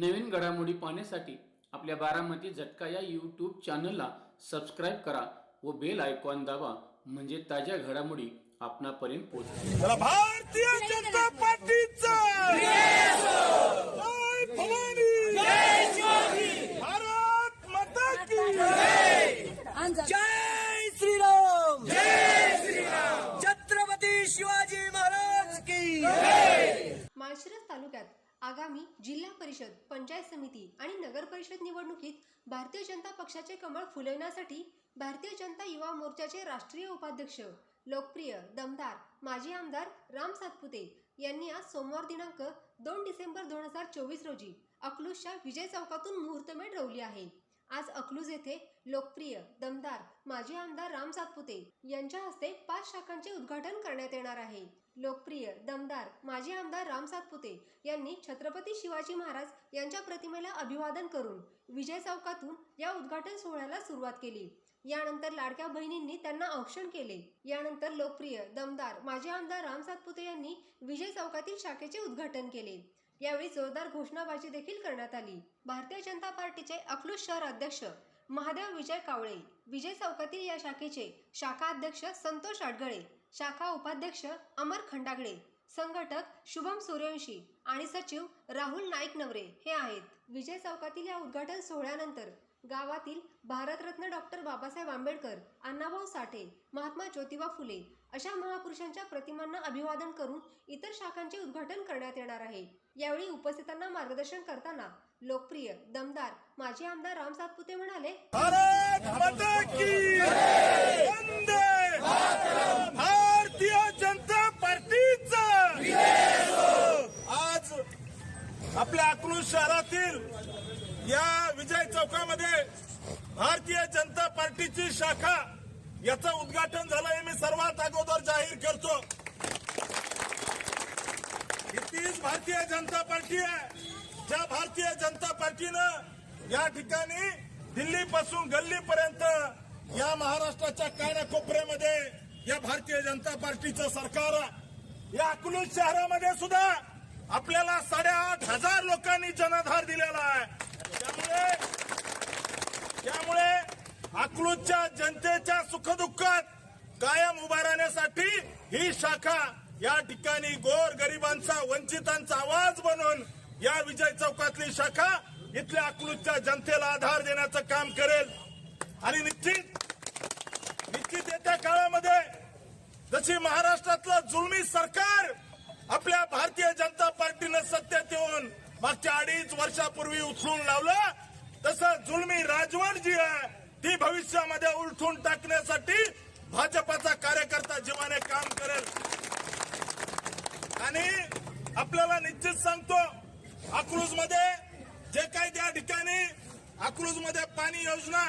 नवीन घडामोडी पाहण्यासाठी आपल्या बारामती झटका या यूट्यूब चॅनलला सबस्क्राईब करा व बेल आयकॉन दाबा म्हणजे ताज्या घडामोडी आपणापर्यंत पोहोचतील. भारतीय जनता पार्टीचा जय भवानी भारत माता की जय श्रीराम जय श्रीराम छत्रपती शिवाजी महाराज की माळशिरस तालुक्यात आगामी जिल्हा परिषद पंचायत समिती आणि नगरपरिषद निवडणुकीत भारतीय जनता पक्षाचे कमळ फुलवण्यासाठी भारतीय जनता युवा मोर्चाचे राष्ट्रीय उपाध्यक्ष लोकप्रिय दमदार माजी आमदार राम सातपुते यांनी आज सोमवार दिनांक दोन डिसेंबर दोन हजार चोवीस रोजी अकलूजच्या विजय चौकातून मुहूर्तमेढ रोवली आहे. आज अकलूज येथे लोकप्रिय दमदार माजी आमदार राम सातपुते यांच्या हस्ते पाच शाखांचे उद्घाटन करण्यात येणार आहे. लोकप्रिय दमदार माजी आमदार राम सातपुते यांनी छत्रपती शिवाजी महाराज यांच्या प्रतिमेला अभिवादन करून विजय चौकातून या उद्घाटन सोहळ्याला सुरुवात केली. यानंतर लाडक्या बहिणींनी त्यांना औक्षण केले. यानंतर लोकप्रिय दमदार माजी आमदार राम सातपुते यांनी विजय चौकातील शाखेचे उद्घाटन केले. यावेळी जोरदार घोषणाबाजी देखील करण्यात आली. भारतीय जनता पार्टीचे अकलूज शहर अध्यक्ष महादेव विजय कावळे विजय चौकातील या शाखेचे शाखा अध्यक्ष संतोष अडगळे शाखा उपाध्यक्ष अमर खंडागळे संघटक शुभम सूर्यवंशी आणि सचिव राहुल नाईक नवरे हे आहेत. विजय चौकातील या उद्घाटन सोहळ्यानंतर गावातील भारतरत्न डॉक्टर बाबासाहेब आंबेडकर अण्णाभाऊ साठे महात्मा ज्योतिबा फुले अशा महापुरुषांच्या प्रतिमांना अभिवादन करून इतर शाखांचे उद्घाटन करण्यात येणार आहे. यावेळी उपस्थितांना मार्गदर्शन करताना लोकप्रिय दमदार माजी आमदार राम सातपुते म्हणाले या विजय चौकामध्ये भारतीय जनता पार्टीची शाखा याचं उद्घाटन झालं हे मी सर्वात अगोदर जाहीर करतो. ही तीच भारतीय जनता पार्टी आहे. ज्या भारतीय जनता पार्टीनं या ठिकाणी दिल्लीपासून गल्लीपर्यंत या महाराष्ट्राच्या कानाकोपऱ्यामध्ये या भारतीय जनता पार्टीचं सरकार या अकलूज शहरामध्ये सुद्धा आपल्याला साडेआठ हजार लोकांनी जनाधार दिलेला आहे. त्यामुळे त्यामुळे अकलूजच्या जनतेच्या सुखदुःखात कायम उभा राहण्यासाठी ही शाखा या ठिकाणी गोर गरिबांचा वंचितांचा आवाज बनवून या विजय चौकातली शाखा इथल्या अकलूजच्या जनतेला आधार देण्याचं काम करेल. आणि निश्चित निश्चित येत्या काळामध्ये जशी महाराष्ट्रातलं जुलमी सरकार आपल्या भारतीय जनता पार्टीनं सत्तेत येऊन मागच्या अडीच वर्षापूर्वी उचलून लावलं. तसं जुलमी राजवट जी आहे ती भविष्यामध्ये उलटून टाकण्यासाठी भाजपाचा कार्यकर्ता जीवाने काम करेल. आणि आपल्याला निश्चित सांगतो अक्रूजमध्ये जे काही त्या ठिकाणी अक्रूजमध्ये पाणी योजना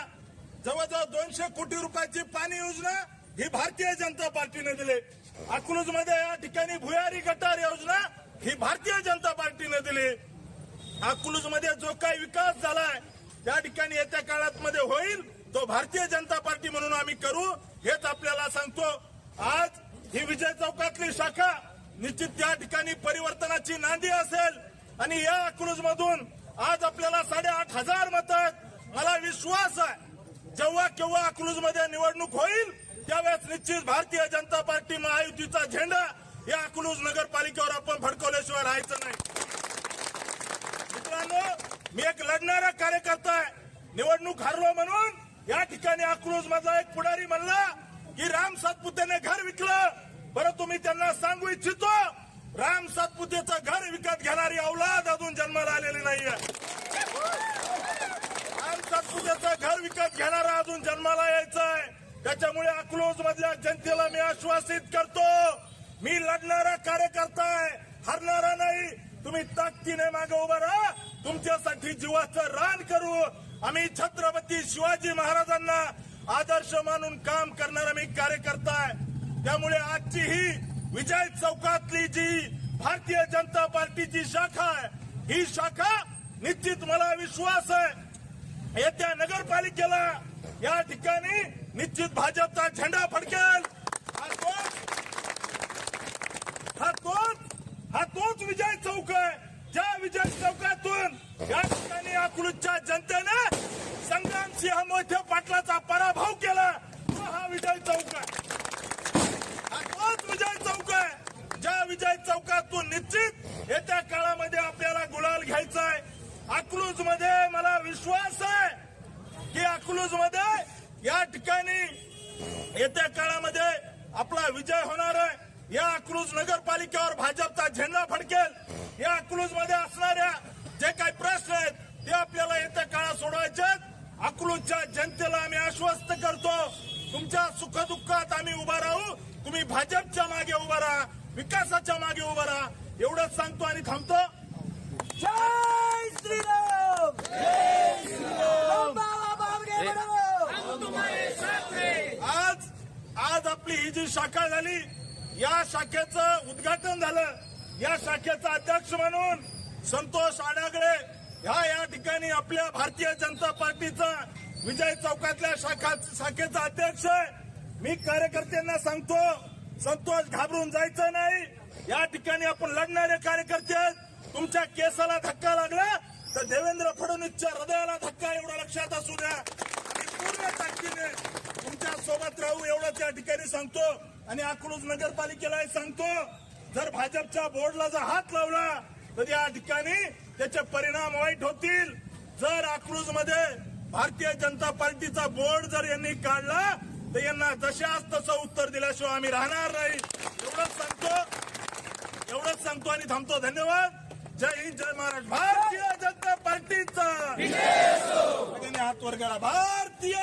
जवळजवळ दोनशे कोटी रुपयाची पाणी योजना ही भारतीय जनता पार्टीने दिली. अकलूजमध्ये या ठिकाणी भुयारी गटार योजना ही भारतीय जनता पार्टीने दिली. अकलूजमध्ये जो काही विकास झालाय त्या ठिकाणी येत्या काळात मध्ये होईल तो भारतीय जनता पार्टी म्हणून आम्ही करू हेच आपल्याला सांगतो. आज ही विजय चौकातली शाखा निश्चित त्या ठिकाणी परिवर्तनाची नांदी असेल. आणि या अकलूज मधून आज आपल्याला साडेआठ हजार मत आहेत. मला विश्वास आहे जेव्हा केव्हा अकलूजमध्ये निवडणूक होईल त्यावेळेस निश्चित भारतीय जनता पार्टी महायुतीचा झेंडा या अकलूज नगरपालिकेवर आपण फडकवल्याशिवाय राहायचं नाही. मित्रांनो मी एक लढणारा कार्यकर्ता आहे. निवडणूक हरलो म्हणून या ठिकाणी अकलूज माझा एक पुढारी म्हणला की राम सातपुतेने घर विकलं. बरं तुम्ही त्यांना सांगू इच्छितो राम सातपुतेचं घर विकत घेणारी औलाद अजून जन्माला आलेली नाहीये. राम सातपुतेचं घर विकत घेणारा अजून जन्माला यायचं आहे. त्याच्यामुळे अकलूज मधल्या जनतेला मी आश्वासित करतो. मी लढणारा कार्यकर्ता आहे. हरणारा नाही. तुम्ही ताकदीने मागे उभं राहा. तुमच्यासाठी जीवाचं रान करू. आम्ही छत्रपती शिवाजी महाराजांना आदर्श मानून काम करणारा मी कार्यकर्ता आहे. त्यामुळे आजची ही विजय चौकातली जी भारतीय जनता पार्टीची शाखा आहे ही शाखा निश्चित मला विश्वास आहे. येत्या नगरपालिकेला या ठिकाणी निश्चित भाजपचा झेंडा फडकेल. हा तोच हा तोच विजय चौक आहे. ज्या विजय चौकातून या ठिकाणी अकलूजच्या जनतेने संग्राम सिंह मोठ्या पाटलाचा पराभव केला. तो हा विजय चौक आहे. हा तोच विजय चौक आहे. ज्या विजय चौकातून निश्चित येत्या काळामध्ये आपल्याला गुलाल घ्यायचा आहे. अकलूजमध्ये मला विश्वास आहे. की अकलूजमध्ये या ठिकाणी येत्या काळामध्ये आपला विजय होणार आहे. या अकलूज नगरपालिकेवर भाजपचा झेंडा फडकेल. या अकलूजमध्ये असणाऱ्या जे काही प्रश्न आहेत ते आपल्याला येत्या काळात सोडवायचे अकलूजच्या जनतेला आम्ही आश्वस्त करतो. तुमच्या सुखदुःखात आम्ही उभा राहू. तुम्ही भाजपच्या मागे उभा राहा विकासाच्या मागे उभा राहा. एवढंच सांगतो आणि थांबतो. जय श्रीराम बाबा बाबगे बडो आज आज आपली ही जी शाखा झाली या शाखेचं उद्घाटन झालं. या शाखेचा अध्यक्ष म्हणून संतोष आडागळे ह्या या ठिकाणी आपल्या भारतीय जनता पार्टीचा विजय चौकातल्या शाखा शाखेचा अध्यक्ष मी कार्यकर्त्यांना सांगतो संतोष घाबरून जायचं नाही. या ठिकाणी आपण लढणारे कार्यकर्ते आहेत. तुमच्या केसाला धक्का लागला तर देवेंद्र फडणवीसच्या हृदयाला धक्का एवढा लक्षात असू द्या पूर्ण ताकदीने सोबत राहू एवढंच या ठिकाणी सांगतो. आणि अकलूज नगरपालिकेलाही सांगतो जर भाजपच्या बोर्डला जर हात लावला तर या ठिकाणी त्याचे परिणाम वाईट होतील. जर अकलूजमध्ये भारतीय जनता पार्टीचा बोर्ड जर यांनी काढला तर यांना जशाच तसं उत्तर दिल्याशिवाय आम्ही राहणार नाही. एवढंच सांगतो. एवढंच सांगतो आणि थांबतो. धन्यवाद. जय हिंद जय महाराष्ट्र. भारतीय जनता पार्टीचा. हात वर करा. भारतीय